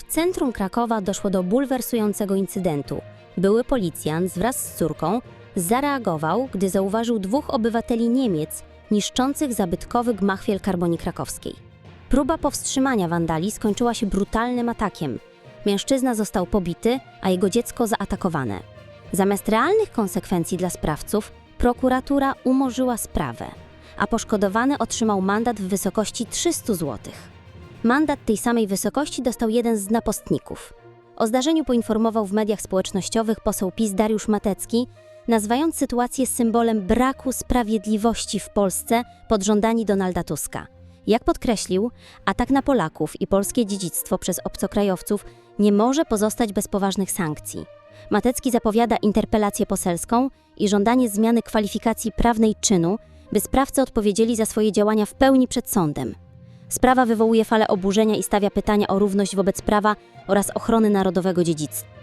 W centrum Krakowa doszło do bulwersującego incydentu. Były policjant wraz z córką zareagował, gdy zauważył dwóch obywateli Niemiec niszczących zabytkowy gmach Wielkarbonii Krakowskiej. Próba powstrzymania wandali skończyła się brutalnym atakiem. Mężczyzna został pobity, a jego dziecko zaatakowane. Zamiast realnych konsekwencji dla sprawców, prokuratura umorzyła sprawę, a poszkodowany otrzymał mandat w wysokości 300 zł. Mandat tej samej wysokości dostał jeden z napostników. O zdarzeniu poinformował w mediach społecznościowych poseł PiS Dariusz Matecki, nazywając sytuację symbolem braku sprawiedliwości w Polsce pod rządami Donalda Tuska. Jak podkreślił, atak na Polaków i polskie dziedzictwo przez obcokrajowców nie może pozostać bez poważnych sankcji. Matecki zapowiada interpelację poselską i żądanie zmiany kwalifikacji prawnej czynu, by sprawcy odpowiedzieli za swoje działania w pełni przed sądem. Sprawa wywołuje falę oburzenia i stawia pytania o równość wobec prawa oraz ochrony narodowego dziedzictwa.